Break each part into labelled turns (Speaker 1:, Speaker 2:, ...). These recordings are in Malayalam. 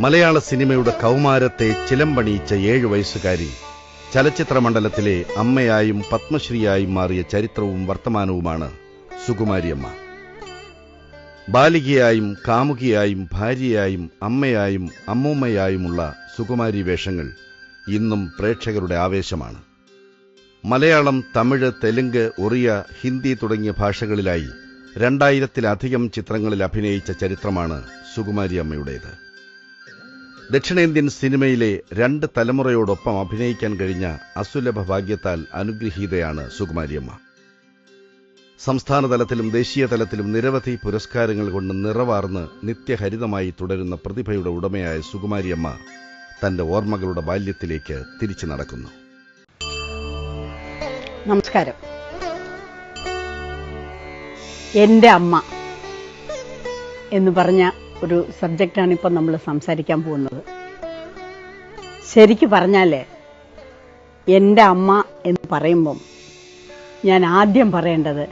Speaker 1: മലയാള സിനിമയുടെ കൗമാരത്തെ ചിലമ്പണിയിച്ച ഏഴു വയസ്സുകാരി ചലച്ചിത്ര മണ്ഡലത്തിലെ അമ്മയായും പത്മശ്രീയായും മാറിയ ചരിത്രവും വർത്തമാനവുമാണ് സുകുമാരിയമ്മ. ബാലികയായും കാമുകിയായും ഭാര്യയായും അമ്മയായും അമ്മൂമ്മയായുമുള്ള സുകുമാരി വേഷങ്ങൾ ഇന്നും പ്രേക്ഷകരുടെ ആവേശമാണ്. മലയാളം തമിഴ് തെലുങ്ക് ഒറിയ ഹിന്ദി തുടങ്ങിയ ഭാഷകളിലായി രണ്ടായിരത്തിലധികം ചിത്രങ്ങളിൽ അഭിനയിച്ച ചരിത്രമാണ് സുകുമാരി അമ്മയുടേത് ദക്ഷിണേന്ത്യൻ സിനിമയിലെ രണ്ട് തലമുറയോടൊപ്പം അഭിനയിക്കാൻ കഴിഞ്ഞ അസുലഭ ഭാഗ്യത്താൽ അനുഗ്രഹീതയാണ് സുകുമാരിയമ്മ. സംസ്ഥാന തലത്തിലും ദേശീയ തലത്തിലും നിരവധി പുരസ്കാരങ്ങൾ കൊണ്ട് നിറവാർന്ന് നിത്യഹരിതമായി തുടരുന്ന പ്രതിഭയുടെ ഉടമയായ സുകുമാരിയമ്മ തന്റെ ഓർമ്മകളുടെ ബാല്യത്തിലേക്ക് തിരിച്ചു നടക്കുന്നു.
Speaker 2: നമസ്കാരം. എന്റെ അമ്മ എന്ന് പറഞ്ഞ ഒരു സബ്ജക്റ്റാണ് ഇപ്പം നമ്മൾ സംസാരിക്കാൻ പോകുന്നത്. ശരിക്ക് പറഞ്ഞാൽ എന്റെ അമ്മ എന്ന് പറയുമ്പം ഞാൻ ആദ്യം പറയേണ്ടത്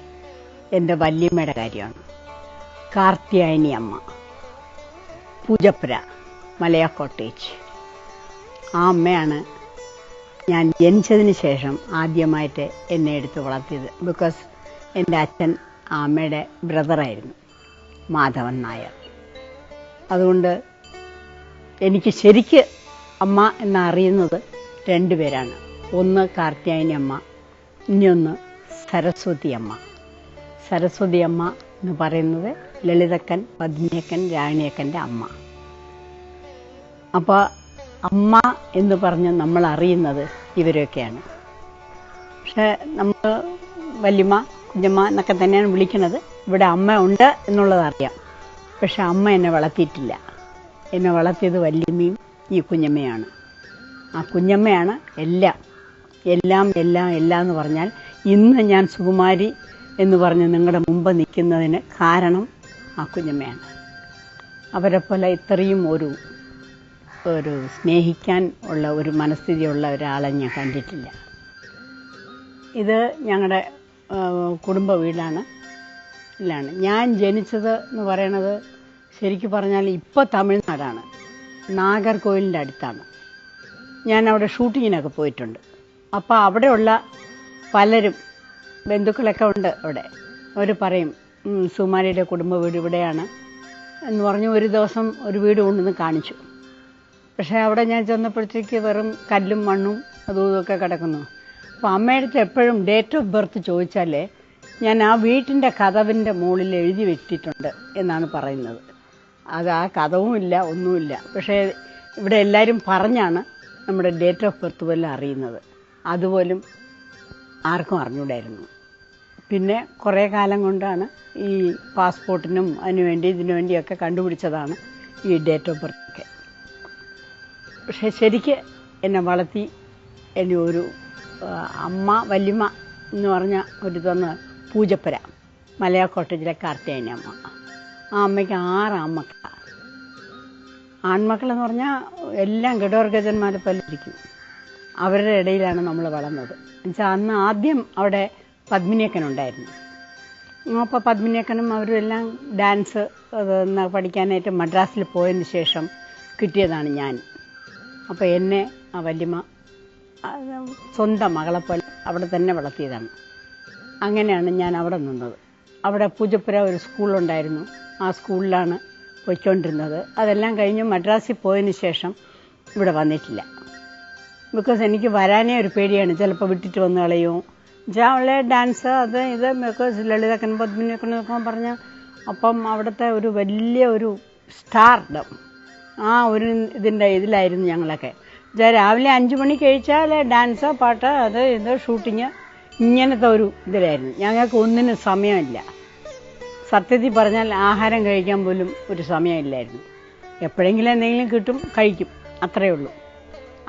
Speaker 2: എന്റെ വല്യമ്മയുടെ കാര്യമാണ്. കാർത്തിയായനി അമ്മ പൂജപ്പുര മലയ കോട്ടേജ്. ആ അമ്മയാണ് ഞാൻ ജനിച്ചതിന് ശേഷം ആദ്യമായിട്ട് എന്നെ എടുത്ത് വളർത്തിയത്. ബിക്കോസ് എന്റെ അച്ഛൻ ആ അമ്മയുടെ ബ്രദറായിരുന്നു മാധവൻ നായർ. അതുകൊണ്ട് എനിക്ക് ശരിക്ക് അമ്മ എന്നറിയുന്നത് രണ്ടുപേരാണ് ഒന്ന് കാർത്യായനി അമ്മ ഇനിയൊന്ന് സരസ്വതി അമ്മ. സരസ്വതി അമ്മ എന്ന് പറയുന്നത് ലളിതക്കൻ പത്മിയക്കൻ രാണിയക്കന്റെ അമ്മ. അപ്പോൾ അമ്മ എന്ന് പറഞ്ഞ് നമ്മൾ അറിയുന്നത് ഇവരൊക്കെയാണ് പക്ഷേ നമ്മൾ വല്യമ്മ കുഞ്ഞമ്മ എന്നൊക്കെ തന്നെയാണ് വിളിക്കുന്നത്. ഇവിടെ അമ്മ ഉണ്ട് എന്നുള്ളത് അറിയാം. പക്ഷെ അമ്മ എന്നെ വളർത്തിയിട്ടില്ല. എന്നെ വളർത്തിയത് വല്യമ്മയും ഈ കുഞ്ഞമ്മയാണ്. ആ കുഞ്ഞമ്മയാണ് എല്ലാം എല്ലാം എല്ലാം എല്ലാം എന്ന് പറഞ്ഞാൽ ഇന്ന് ഞാൻ സുകുമാരി എന്ന് പറഞ്ഞ് നിങ്ങളുടെ മുമ്പ് നിൽക്കുന്നതിന് കാരണം ആ കുഞ്ഞമ്മയാണ്. അവരെ പോലെ ഇത്രയും ഒരു ഒരു സ്നേഹിക്കാൻ ഉള്ള ഒരു മനസ്ഥിതിയുള്ള ഒരാളെ ഞാൻ കണ്ടിട്ടില്ല. ഇത് ഞങ്ങളുടെ കുടുംബ വീടാണ്. ഇല്ലാണ് ഞാൻ ജനിച്ചത് എന്ന് പറയണത് ശരിക്കും പറഞ്ഞാൽ ഇപ്പോൾ തമിഴ്നാടാണ്. നാഗർകോവിലിന്റെ അടുത്താണ്. ഞാൻ അവിടെ ഷൂട്ടിങ്ങിനൊക്കെ പോയിട്ടുണ്ട്. അപ്പോൾ അവിടെയുള്ള പലരും ബന്ധുക്കളൊക്കെ ഉണ്ട് അവിടെ. അവർ പറയും "ഉം, സുമാരിയുടെ കുടുംബ വീട് ഇവിടെയാണ്. എന്ന് പറഞ്ഞ് ഒരു ദിവസം ഒരു വീട് കൊണ്ടുവന്ന് കാണിച്ചു. പക്ഷേ അവിടെ ഞാൻ ചെന്നപ്പോഴത്തേക്ക് വെറും കല്ലും മണ്ണും അതും ഇതൊക്കെ കിടക്കുന്നു. അപ്പോൾ അമ്മയുടെ എപ്പോഴും ഡേറ്റ് ഓഫ് ബർത്ത് ചോദിച്ചാലേ ഞാൻ ആ വീട്ടിന്റെ കഥവിന്റെ മുകളിൽ എഴുതി വെച്ചിട്ടുണ്ട് എന്നാണ് പറയുന്നത്. അത് ആ കഥവും ഇല്ല ഒന്നുമില്ല. പക്ഷേ ഇവിടെ എല്ലാവരും പറഞ്ഞാണ് നമ്മുടെ ഡേറ്റ് ഓഫ് ബർത്ത് പോലും അറിയുന്നത്. അതുപോലും ആർക്കും അറിഞ്ഞൂടായിരുന്നു. പിന്നെ കുറേ കാലം കൊണ്ടാണ് ഈ പാസ്പോർട്ടിനും അതിനു വേണ്ടി ഇതിനു വേണ്ടിയൊക്കെ കണ്ടുപിടിച്ചതാണ് ഈ ഡേറ്റ് ഓഫ് ബർത്ത് ഒക്കെ. പക്ഷെ ശരിക്ക് എന്നെ വളർത്തി എന്നെ ഒരു അമ്മ വല്യമ്മ എന്ന് പറഞ്ഞ ഒരു ഇതൊന്ന് പൂജപ്പുര മലയാ കോട്ടേജിലെ കാർത്തിയായനി അമ്മ. ആ അമ്മയ്ക്ക് ആറ് ആൺമക്കളാണ് ആൺമക്കളെന്ന് പറഞ്ഞാൽ എല്ലാം ഗഡോർഗജന്മാരെ പോലെ ഇരിക്കും. അവരുടെ ഇടയിലാണ് നമ്മൾ വളർന്നത്. എന്നുവെച്ചാൽ അന്ന് ആദ്യം അവിടെ പത്മിനിയക്കനുണ്ടായിരുന്നു അപ്പോൾ പത്മിനിയക്കനും അവരും എല്ലാം ഡാൻസ് പഠിക്കാനായിട്ട് മദ്രാസിൽ പോയതിന് ശേഷം കിട്ടിയതാണ് ഞാൻ. അപ്പോൾ എന്നെ ആ വല്യമ്മ സ്വന്തം മകളെപ്പോലെ അവിടെ തന്നെ വളർത്തിയതാണ്. അങ്ങനെയാണ് ഞാൻ അവിടെ നിന്നത്. അവിടെ പൂജപ്പുര ഒരു സ്കൂളുണ്ടായിരുന്നു. ആ സ്കൂളിലാണ് പോയിക്കൊണ്ടിരുന്നത്. അതെല്ലാം കഴിഞ്ഞ് മദ്രാസിൽ പോയതിന് ശേഷം ഇവിടെ വന്നിട്ടില്ല. ബിക്കോസ് എനിക്ക് വരാനേ ഒരു പേടിയാണ്. ചിലപ്പോൾ വിട്ടിട്ട് വന്ന് കളയും. എന്നുവെച്ചാൽ അവളെ ഡാൻസ് അത് ഇത് ബിക്കോസ് ലളിതക്കൻ പത്മിനിയൊക്കെ പറഞ്ഞ അപ്പം അവിടുത്തെ ഒരു വലിയ ഒരു സ്റ്റാർഡം ആ ഒരു ഇതിന്റെ ഇതിലായിരുന്നു ഞങ്ങളൊക്കെ. രാവിലെ അഞ്ച് മണി കഴിച്ചാൽ ഡാൻസ് പാട്ട് അത് ഇത് ഷൂട്ടിങ് ഇങ്ങനത്തെ ഒരു ഇതിലായിരുന്നു. ഞങ്ങൾക്ക് ഒന്നിനും സമയമില്ല. സത്യത്തിൽ പറഞ്ഞാൽ ആഹാരം കഴിക്കാൻ പോലും ഒരു സമയമില്ലായിരുന്നു. എപ്പോഴെങ്കിലും എന്തെങ്കിലും കിട്ടും കഴിക്കും. അത്രയേ ഉള്ളൂ.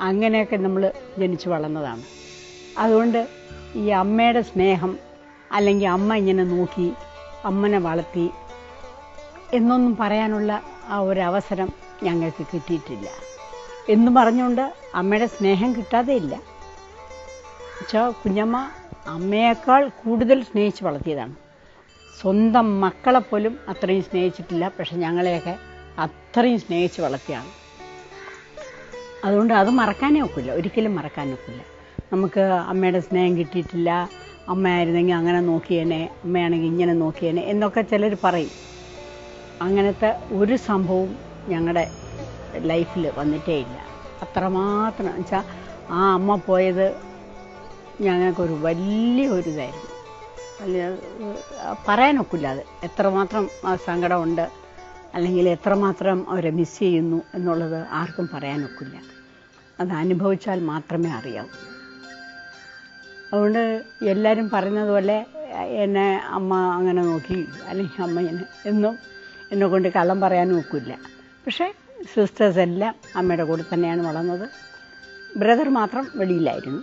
Speaker 2: അങ്ങനെയൊക്കെ നമ്മൾ ജനിച്ചു വളർന്നതാണ്. അതുകൊണ്ട് ഈ അമ്മയുടെ സ്നേഹം അല്ലെങ്കിൽ അമ്മ ഇങ്ങനെ നോക്കി അമ്മനെ വളർത്തി എന്നൊന്നും പറയാനുള്ള ആ ഒരു അവസരം ഞങ്ങൾക്ക് കിട്ടിയിട്ടില്ല. എന്ന് പറഞ്ഞുകൊണ്ട് അമ്മയുടെ സ്നേഹം കിട്ടാതെയില്ല കുഞ്ഞമ്മ അമ്മയേക്കാൾ കൂടുതൽ സ്നേഹിച്ച് വളർത്തിയതാണ്. സ്വന്തം മക്കളെപ്പോലും അത്രയും സ്നേഹിച്ചിട്ടില്ല. പക്ഷെ ഞങ്ങളെയൊക്കെ അത്രയും സ്നേഹിച്ച് വളർത്തിയാണ്. അതുകൊണ്ട് അത് മറക്കാനേ ഒക്കില്ല. ഒരിക്കലും മറക്കാൻ ഒക്കില്ല. നമുക്ക് അമ്മയുടെ സ്നേഹം കിട്ടിയിട്ടില്ല. അമ്മയായിരുന്നെങ്കിൽ അങ്ങനെ നോക്കിയേനെ. അമ്മയാണെങ്കിൽ ഇങ്ങനെ നോക്കിയേനെ എന്നൊക്കെ ചിലർ പറയും. അങ്ങനത്തെ ഒരു സംഭവവും ഞങ്ങളുടെ ലൈഫിൽ വന്നിട്ടേ ഇല്ല. അത്രമാത്രം. വെച്ചാൽ ആ അമ്മ പോയത് ഞങ്ങൾക്കൊരു വലിയ ഒരു ഇതായിരുന്നു വലിയ പറയാനൊക്കില്ലാതെ എത്രമാത്രം സങ്കടമുണ്ട് അല്ലെങ്കിൽ എത്രമാത്രം അവരെ മിസ് ചെയ്യുന്നു എന്നുള്ളത് ആർക്കും പറയാനൊക്കില്ല. അത് അനുഭവിച്ചാൽ മാത്രമേ അറിയാവൂ. അതുകൊണ്ട് എല്ലാവരും പറയുന്നത് പോലെ എന്നെ അമ്മ അങ്ങനെ നോക്കി അല്ലെങ്കിൽ അമ്മ എന്നെ എന്നും എന്നെ കൊണ്ട് കള്ളം പറയാനും ഒക്കില്ല പക്ഷേ സിസ്റ്റേഴ്സ് എല്ലാം അമ്മയുടെ കൂടെ തന്നെയാണ് വളർന്നത്. ബ്രദർ മാത്രം വെളിയിലായിരുന്നു.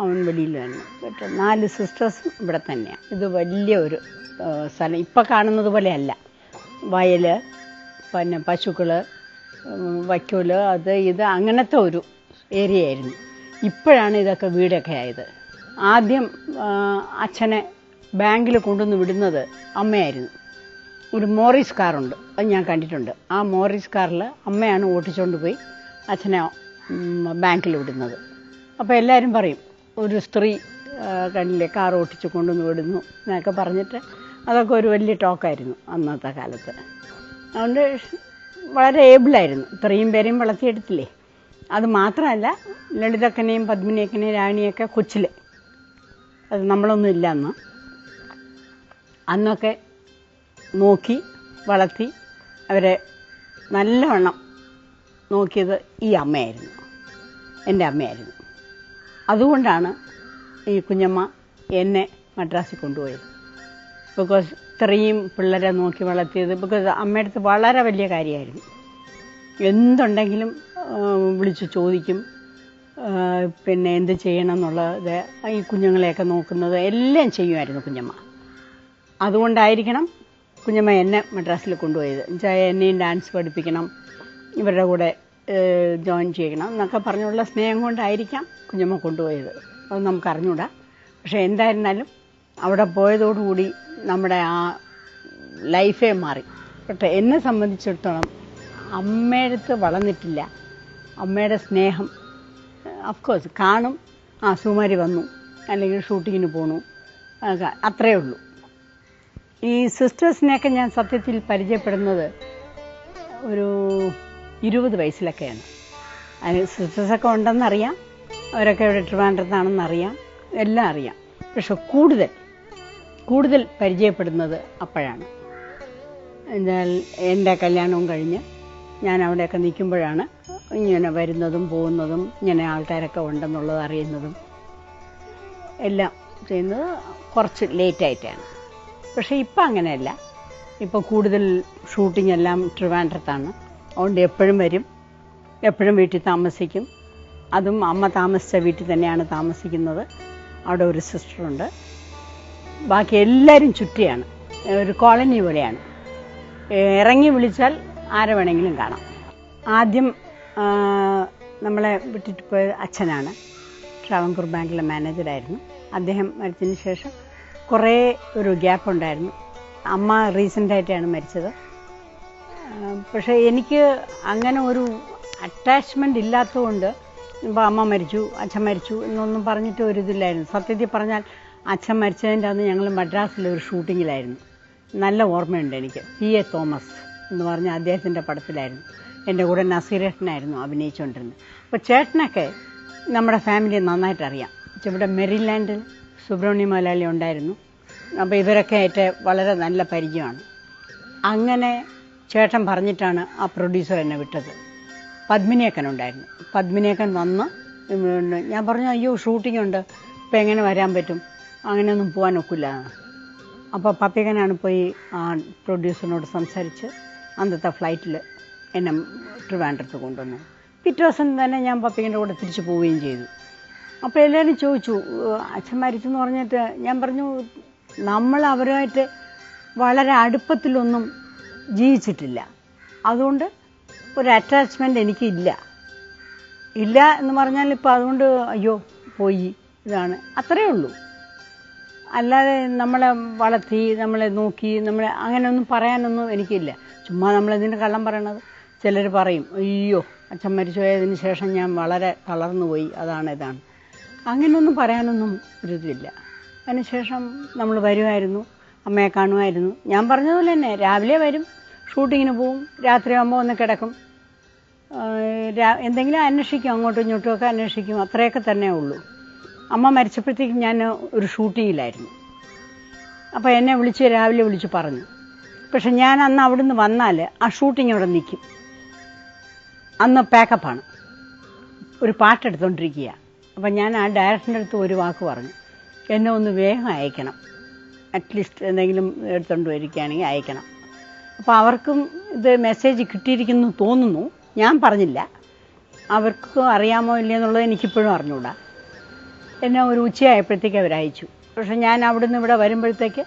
Speaker 2: അവൻ വെളിയിലായിരുന്നു പക്ഷേ നാല് സിസ്റ്റേഴ്സും ഇവിടെ തന്നെയാണ് ഇത് വലിയ ഒരു സ്ഥലം. ഇപ്പം കാണുന്നത് പോലെയല്ല വയൽ പിന്നെ പശുക്കൾ വയ്ക്കോൽ അത് ഇത് അങ്ങനത്തെ ഒരു ഏരിയ ആയിരുന്നു. ഇപ്പോഴാണ് ഇതൊക്കെ വീടൊക്കെ ആയത്. ആദ്യം അച്ഛനെ ബാങ്കിൽ കൊണ്ടുവന്ന് വിടുന്നത് അമ്മയായിരുന്നു. ഒരു മോറീസ് കാറുണ്ട്. അത് ഞാൻ കണ്ടിട്ടുണ്ട്. ആ മോറീസ് കാറിൽ അമ്മയാണ് ഓട്ടിച്ചുകൊണ്ട് പോയി അച്ഛനെ ബാങ്കിൽ വിടുന്നത്. അപ്പോൾ എല്ലാവരും പറയും ഒരു സ്ത്രീ കണ്ണിലെ കാർ ഓട്ടിച്ച് കൊണ്ടുവന്ന് വിടുന്നു എന്നൊക്കെ പറഞ്ഞിട്ട് അതൊക്കെ ഒരു വലിയ ടോക്കായിരുന്നു അന്നത്തെ കാലത്ത്. അതുകൊണ്ട് വളരെ ഏബിളായിരുന്നു. ഇത്രയും പേരെയും വളർത്തിയെടുത്തില്ലേ? അത് മാത്രമല്ല ലളിതക്കനെയും പത്മിനിയക്കനെയും രാണിയൊക്കെ കൊച്ചിൽ അത് നമ്മളൊന്നും ഇല്ല അന്ന്. അന്നൊക്കെ നോക്കി വളർത്തി അവരെ നല്ലവണ്ണം നോക്കിയത് ഈ അമ്മയായിരുന്നു. എന്റെ അമ്മയായിരുന്നു. അതുകൊണ്ടാണ് ഈ കുഞ്ഞമ്മ എന്നെ മദ്രാസിൽ കൊണ്ടുപോയത്. ബിക്കോസ് ഇത്രയും പിള്ളേരെ നോക്കി വളർത്തിയത് ബിക്കോസ് അമ്മയുടെ അടുത്ത് വളരെ വലിയ കാര്യമായിരുന്നു. എന്തുണ്ടെങ്കിലും വിളിച്ചു വിളിച്ച് ചോദിക്കും പിന്നെ എന്ത് ചെയ്യണം എന്നുള്ളത് ഈ കുഞ്ഞുങ്ങളെയൊക്കെ നോക്കുന്നത് എല്ലാം ചെയ്യുമായിരുന്നു കുഞ്ഞമ്മ. അതുകൊണ്ടായിരിക്കണം കുഞ്ഞമ്മ എന്നെ മദ്രാസിൽ കൊണ്ടുപോയത്. എന്നുവെച്ചാൽ എന്നെയും ഡാൻസ് പഠിപ്പിക്കണം. ഇവരുടെ കൂടെ ജോയിൻ ചെയ്യണം എന്നൊക്കെ പറഞ്ഞുള്ള സ്നേഹം കൊണ്ടായിരിക്കാം കുഞ്ഞമ്മ കൊണ്ടുപോയത്. അത് നമുക്ക് അറിഞ്ഞൂടാ. പക്ഷേ എന്തായിരുന്നാലും അവിടെ പോയതോടുകൂടി നമ്മുടെ ആ ലൈഫേ മാറി. പക്ഷേ എന്നെ സംബന്ധിച്ചിടത്തോളം അമ്മയടുത്ത് വളർന്നിട്ടില്ല. അമ്മയുടെ സ്നേഹം അഫ്കോഴ്സ് കാണും. ആ സുമാരി വന്നു. അല്ലെങ്കിൽ ഷൂട്ടിങ്ങിന് പോണു. അത്രേ ഉള്ളൂ. ഈ സിസ്റ്റേഴ്സിനെയൊക്കെ ഞാൻ സത്യത്തിൽ പരിചയപ്പെടുന്നത് ഒരു ഇരുപത് വയസ്സിലൊക്കെയാണ്. അതിന് സിസ്റ്റേഴ്സൊക്കെ ഉണ്ടെന്നറിയാം. അവരൊക്കെ ഇവിടെ ട്രിവാൻഡ്രത്താണെന്നറിയാം. എല്ലാം അറിയാം. പക്ഷെ കൂടുതൽ കൂടുതൽ പരിചയപ്പെടുന്നത് അപ്പോഴാണ്. എന്നാൽ എന്റെ കല്യാണവും കഴിഞ്ഞ് ഞാൻ അവിടെയൊക്കെ നിൽക്കുമ്പോഴാണ് ഇങ്ങനെ വരുന്നതും പോകുന്നതും ഇങ്ങനെ ആൾക്കാരൊക്കെ ഉണ്ടെന്നുള്ളത് അറിയുന്നതും എല്ലാം ചെയ്യുന്നത് കുറച്ച് ലേറ്റായിട്ടാണ് പക്ഷേ ഇപ്പം അങ്ങനെയല്ല. ഇപ്പോൾ കൂടുതൽ ഷൂട്ടിംഗ് എല്ലാം ട്രിവാൻഡ്രത്താണ്. അതുകൊണ്ട് എപ്പോഴും വരും. എപ്പോഴും വീട്ടിൽ താമസിക്കും. അതും അമ്മ താമസിച്ച വീട്ടിൽ തന്നെയാണ് താമസിക്കുന്നത്. അവിടെ ഒരു സിസ്റ്ററുണ്ട്. ബാക്കി എല്ലാവരും ചുറ്റിയാണ്. ഒരു കോളനി പോലെയാണ്. ഇറങ്ങി വിളിച്ചാൽ ആരെ വേണമെങ്കിലും കാണാം. ആദ്യം നമ്മളെ വിട്ടിട്ട് പോയ അച്ഛനാണ്. ട്രാവൻകൂർ ബാങ്കിലെ മാനേജറായിരുന്നു അദ്ദേഹം മരിച്ചതിന് ശേഷം കുറേ ഒരു ഗ്യാപ്പ് ഉണ്ടായിരുന്നു അമ്മ റീസെന്റായിട്ടാണ് മരിച്ചത്. പക്ഷേ എനിക്ക് അങ്ങനെ ഒരു അറ്റാച്ച്മെന്റ് ഇല്ലാത്തതുകൊണ്ട് ഇപ്പോൾ അമ്മ മരിച്ചു അച്ഛൻ മരിച്ചു എന്നൊന്നും പറഞ്ഞിട്ട് ഒരു ഇതില്ലായിരുന്നു. സത്യത്തിൽ പറഞ്ഞാൽ അച്ഛൻ മരിച്ചതിന്റെ അന്ന് ഞങ്ങൾ മദ്രാസിലെ ഒരു ഷൂട്ടിങ്ങിലായിരുന്നു. നല്ല ഓർമ്മയുണ്ട് എനിക്ക്. പി എ തോമസ് എന്ന് പറഞ്ഞ അദ്ദേഹത്തിന്റെ പടത്തിലായിരുന്നു. എന്റെ കൂടെ നസീരേട്ടനായിരുന്നു അഭിനയിച്ചുകൊണ്ടിരുന്നത് അപ്പോൾ ചേട്ടനൊക്കെ നമ്മുടെ ഫാമിലിയെ നന്നായിട്ട് അറിയാം. ഇവിടെ മെറിലാൻഡിൽ സുബ്രഹ്മണ്യ മലയാളി ഉണ്ടായിരുന്നു. അപ്പോൾ ഇവരൊക്കെ ആയിട്ട് വളരെ നല്ല പരിചയമാണ്. അങ്ങനെ ചേട്ടൻ പറഞ്ഞിട്ടാണ് ആ പ്രൊഡ്യൂസർ എന്നെ വിട്ടത്. പത്മിനിയക്കൻ ഉണ്ടായിരുന്നു പത്മിനിയക്കൻ വന്ന് ഞാൻ പറഞ്ഞു അയ്യോ ഷൂട്ടിംഗ് ഉണ്ട്. ഇപ്പം എങ്ങനെ വരാൻ പറ്റും? അങ്ങനെയൊന്നും പോകാൻ ഒക്കില്ല. അപ്പോൾ പപ്പിയക്കനാണ് പോയി ആ പ്രൊഡ്യൂസറിനോട് സംസാരിച്ച് അന്നത്തെ ഫ്ലൈറ്റിൽ എന്നെ ട്രിവാൻഡ്രത്ത് കൊണ്ടുവന്നു. പിറ്റേ ദിവസം തന്നെ ഞാൻ പപ്പിയന്റെ കൂടെ തിരിച്ചു പോവുകയും ചെയ്തു. അപ്പോൾ എല്ലാവരും ചോദിച്ചു "ഏഹ് അച്ഛൻ മരിച്ചെന്ന് പറഞ്ഞിട്ട്? ഞാൻ പറഞ്ഞു നമ്മൾ അവരുമായിട്ട് വളരെ അടുപ്പത്തിലൊന്നും ജീവിച്ചിട്ടില്ല. അതുകൊണ്ട് ഒരു അറ്റാച്ച്മെന്റ് എനിക്കില്ല. ഇല്ല എന്ന് പറഞ്ഞാൽ ഇപ്പോൾ അതുകൊണ്ട് അയ്യോ പോയി. ഇതാണ്. അത്രയേ ഉള്ളൂ. അല്ലാതെ നമ്മളെ വളർത്തി നമ്മളെ നോക്കി നമ്മളെ അങ്ങനെയൊന്നും പറയാനൊന്നും എനിക്കില്ല. ചുമ്മാ നമ്മളെന്തിന് കള്ളം പറയണത്? ചിലർ പറയും അയ്യോ അച്ഛൻ മരിച്ചു പോയതിന് ശേഷം ഞാൻ വളരെ തളർന്നു പോയി. അതാണ് ഇതാണ്. അങ്ങനെയൊന്നും പറയാനൊന്നും ഒരു ഇതില്ല. അതിനുശേഷം നമ്മൾ വരുമായിരുന്നു അമ്മയെ കാണുമായിരുന്നു. ഞാൻ പറഞ്ഞതുപോലെ തന്നെ രാവിലെ വരും ഷൂട്ടിങ്ങിന് പോവും. രാത്രിയാകുമ്പോൾ ഒന്ന് കിടക്കും. എന്തെങ്കിലും അന്വേഷിക്കും. അങ്ങോട്ടും ഇങ്ങോട്ടും ഒക്കെ അന്വേഷിക്കും. അത്രയൊക്കെ തന്നെ ഉള്ളൂ. അമ്മ മരിച്ചപ്പോഴത്തേക്കും ഞാൻ ഒരു ഷൂട്ടിങ്ങിലായിരുന്നു. അപ്പോൾ എന്നെ വിളിച്ച് രാവിലെ വിളിച്ച് പറഞ്ഞു. പക്ഷെ ഞാൻ അന്ന് അവിടുന്ന് വന്നാൽ ആ ഷൂട്ടിംഗ് അവിടെ നിൽക്കും. അന്ന് പാക്കപ്പാണ് ഒരു പാട്ടെടുത്തോണ്ടിരിക്കുക അപ്പം ഞാൻ ആ ഡയറക്ടറിന്റെ അടുത്ത് ഒരു വാക്ക് പറഞ്ഞു. എന്നെ ഒന്ന് വേഗം അയക്കണം. അറ്റ്ലീസ്റ്റ് എന്തെങ്കിലും എടുത്തുകൊണ്ട് വരികയാണെങ്കിൽ അയക്കണം. അപ്പോൾ അവർക്കും ഇത് മെസ്സേജ് കിട്ടിയിരിക്കുന്നു തോന്നുന്നു. ഞാൻ പറഞ്ഞില്ല. അവർക്ക് അറിയാമോ ഇല്ലയെന്നുള്ളത് എനിക്കിപ്പോഴും അറിഞ്ഞുകൂടാ. എന്നെ ഒരു ഉച്ചയായപ്പോഴത്തേക്ക് അവരയച്ചു പക്ഷെ ഞാൻ അവിടുന്ന് ഇവിടെ വരുമ്പോഴത്തേക്ക്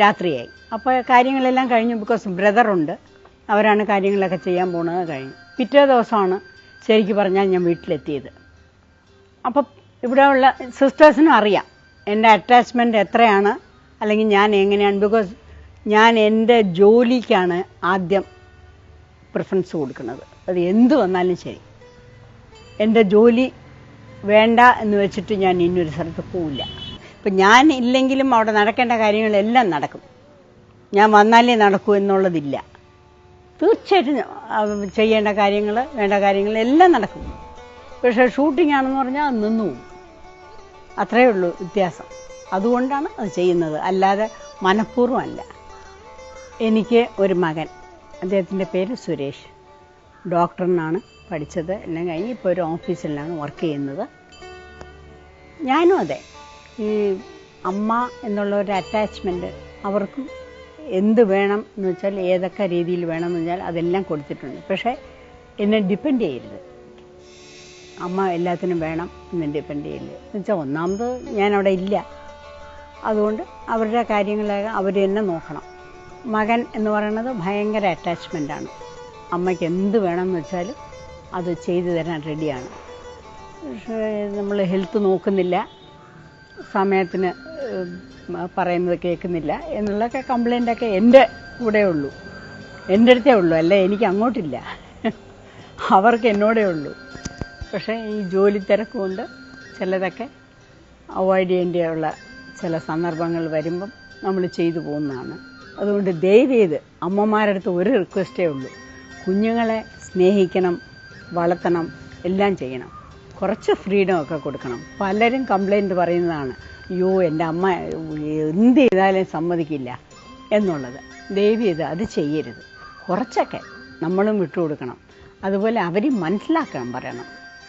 Speaker 2: രാത്രിയായി. അപ്പോൾ കാര്യങ്ങളെല്ലാം കഴിഞ്ഞു. ബിക്കോസ് ബ്രദറുണ്ട് അവരാണ് കാര്യങ്ങളൊക്കെ ചെയ്യാൻ പോണത് കഴിഞ്ഞു. പിറ്റേ ദിവസമാണ് ശരിക്കും പറഞ്ഞാൽ ഞാൻ വീട്ടിലെത്തിയത്. അപ്പം ഇവിടെ ഉള്ള സിസ്റ്റേഴ്സിനും അറിയാം. എന്റെ അറ്റാച്ച്മെന്റ് എത്രയാണ്? അല്ലെങ്കിൽ ഞാൻ എങ്ങനെയാണ്? ബിക്കോസ് ഞാൻ എന്റെ ജോലിക്കാണ് ആദ്യം പ്രിഫറൻസ് കൊടുക്കുന്നത്. അത് എന്ത് വന്നാലും ശരി. എന്റെ ജോലി വേണ്ട എന്ന് വെച്ചിട്ട് ഞാൻ ഇന്നൊരു സ്ഥലത്ത് പോവില്ല. ഇപ്പം ഞാൻ ഇല്ലെങ്കിലും അവിടെ നടക്കേണ്ട കാര്യങ്ങളെല്ലാം നടക്കും. ഞാൻ വന്നാലേ നടക്കൂ എന്നുള്ളതില്ല. തീർച്ചയായിട്ടും ചെയ്യേണ്ട കാര്യങ്ങൾ വേണ്ട കാര്യങ്ങൾ എല്ലാം നടക്കും. പക്ഷേ ഷൂട്ടിംഗ് ആണെന്ന് പറഞ്ഞാൽ അത് നിന്നു അത്രയേ ഉള്ളൂ വ്യത്യാസം. അതുകൊണ്ടാണ് അത് ചെയ്യുന്നത്. അല്ലാതെ മനഃപൂർവം അല്ല എനിക്ക് ഒരു മകൻ. അദ്ദേഹത്തിന്റെ പേര് സുരേഷ്. ഡോക്ടറിനാണ് പഠിച്ചത്. എല്ലാം കഴിഞ്ഞ് ഇപ്പോൾ ഒരു ഓഫീസിലാണ് വർക്ക് ചെയ്യുന്നത്. ഞാനും അതെ. ഈ അമ്മ എന്നുള്ള ഒരു അറ്റാച്ച്മെന്റ് അവർക്കും എന്ത് വേണം എന്ന് വെച്ചാൽ ഏതൊക്കെ രീതിയിൽ വേണം എന്ന് വെച്ചാൽ അതെല്ലാം കൊടുത്തിട്ടുണ്ട്. പക്ഷേ എന്നെ ഡിപ്പെൻഡ് ചെയ്യരുത്. അമ്മ എല്ലാത്തിനും വേണം എന്ന് ഡിപ്പെൻഡ് ചെയ്യരുത്. എന്ന് വെച്ചാൽ ഒന്നാമത് ഞാനവിടെ ഇല്ല. അതുകൊണ്ട് അവരുടെ കാര്യങ്ങളെ അവർ തന്നെ നോക്കണം. മകൻ എന്ന് പറയുന്നത് ഭയങ്കര അറ്റാച്ച്മെന്റാണ് അമ്മയ്ക്ക് എന്ത് വേണമെന്ന് വെച്ചാൽ അത് ചെയ്തു തരാൻ റെഡിയാണ് പക്ഷേ നമ്മൾ ഹെൽത്ത് നോക്കുന്നില്ല. സമയത്തിന് പറയുന്നത് കേൾക്കുന്നില്ല എന്നുള്ളൊക്കെ കംപ്ലൈന്റൊക്കെ എന്റെ കൂടെ ഉള്ളൂ. എന്റെ അടുത്തേ ഉള്ളൂ. അല്ല? എനിക്ക് അങ്ങോട്ടില്ല. അവർക്ക് എന്നോടേ ഉള്ളൂ. പക്ഷേ ഈ ജോലി തിരക്ക് കൊണ്ട് ചിലതൊക്കെ അവോയ്ഡ് ചെയ്യേണ്ടിയുള്ള ചില സന്ദർഭങ്ങൾ വരുമ്പം നമ്മൾ ചെയ്തു പോകുന്നതാണ്. അതുകൊണ്ട് ദയവ് ചെയ്ത് അമ്മമാരുടെ അടുത്ത് ഒരു റിക്വസ്റ്റേ ഉള്ളൂ. കുഞ്ഞുങ്ങളെ സ്നേഹിക്കണം വളർത്തണം എല്ലാം ചെയ്യണം. കുറച്ച് ഫ്രീഡം ഒക്കെ കൊടുക്കണം. പലരും കംപ്ലൈന്റ് പറയുന്നതാണ് അയ്യോ എന്റെ അമ്മ എന്ത് ചെയ്താലും സമ്മതിക്കില്ല എന്നുള്ളത്. ദയവ് ചെയ്ത് അത് ചെയ്യരുത്. കുറച്ചൊക്കെ നമ്മളും വിട്ടുകൊടുക്കണം അതുപോലെ അവർ മനസ്സിലാക്കാൻ പറയണം.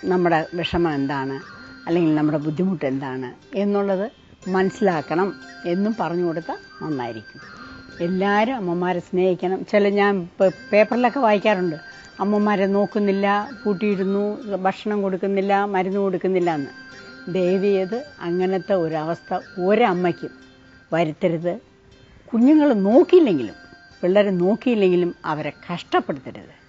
Speaker 2: നമ്മുടെ വിഷമം എന്താണ്? അല്ലെങ്കിൽ നമ്മുടെ ബുദ്ധിമുട്ട് എന്താണ്? എന്നുള്ളത് മനസ്സിലാക്കണം എന്നും പറഞ്ഞു കൊടുത്താൽ നന്നായിരിക്കും. എല്ലാവരും അമ്മമാരെ സ്നേഹിക്കണം. ചില ഞാൻ പേപ്പറിലൊക്കെ വായിക്കാറുണ്ട്. അമ്മമാരെ നോക്കുന്നില്ല പൂട്ടിയിടുന്നു ഭക്ഷണം കൊടുക്കുന്നില്ല മരുന്ന് കൊടുക്കുന്നില്ല എന്ന്. ദയവ് ചെയ്ത് അങ്ങനത്തെ ഒരവസ്ഥ ഒരമ്മയ്ക്കും വരുത്തരുത്. കുഞ്ഞുങ്ങൾ നോക്കിയില്ലെങ്കിലും പിള്ളേരെ നോക്കിയില്ലെങ്കിലും അവരെ കഷ്ടപ്പെടുത്തരുത്.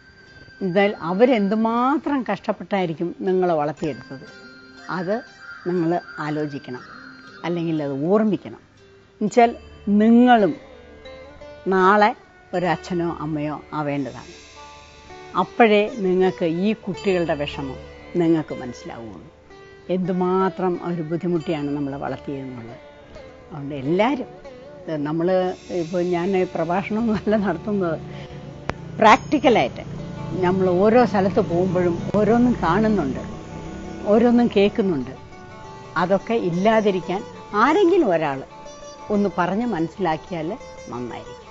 Speaker 2: എന്നാൽ അവരെന്തുമാത്രം കഷ്ടപ്പെട്ടായിരിക്കും നിങ്ങളെ വളർത്തിയെടുത്തത്? അത് നിങ്ങൾ ആലോചിക്കണം. അല്ലെങ്കിൽ അത് ഓർമ്മിക്കണം. എന്നുവെച്ചാൽ നിങ്ങളും നാളെ ഒരച്ഛനോ അമ്മയോ ആവേണ്ടതാണ്. അപ്പോഴേ നിങ്ങൾക്ക് ഈ കുട്ടികളുടെ വിഷമം നിങ്ങൾക്ക് മനസ്സിലാവുകയുള്ളൂ എന്തുമാത്രം ഒരു ബുദ്ധിമുട്ടിയാണ് നമ്മളെ വളർത്തിയതെന്നുള്ളത് അതുകൊണ്ട് എല്ലാവരും നമ്മൾ ഇപ്പോൾ ഞാൻ പ്രഭാഷണമൊന്നുമല്ല നടത്തുന്നത്. പ്രാക്ടിക്കലായിട്ട് നമ്മൾ ഓരോ സ്ഥലത്ത് പോകുമ്പോഴും ഓരോന്നും കാണുന്നുണ്ട് ഓരോന്നും കേൾക്കുന്നുണ്ട്. അതൊക്കെ ഇല്ലാതിരിക്കാൻ ആരെങ്കിലും ഒരാൾ ഒന്ന് പറഞ്ഞ് മനസ്സിലാക്കിയാൽ നന്നായിരിക്കും.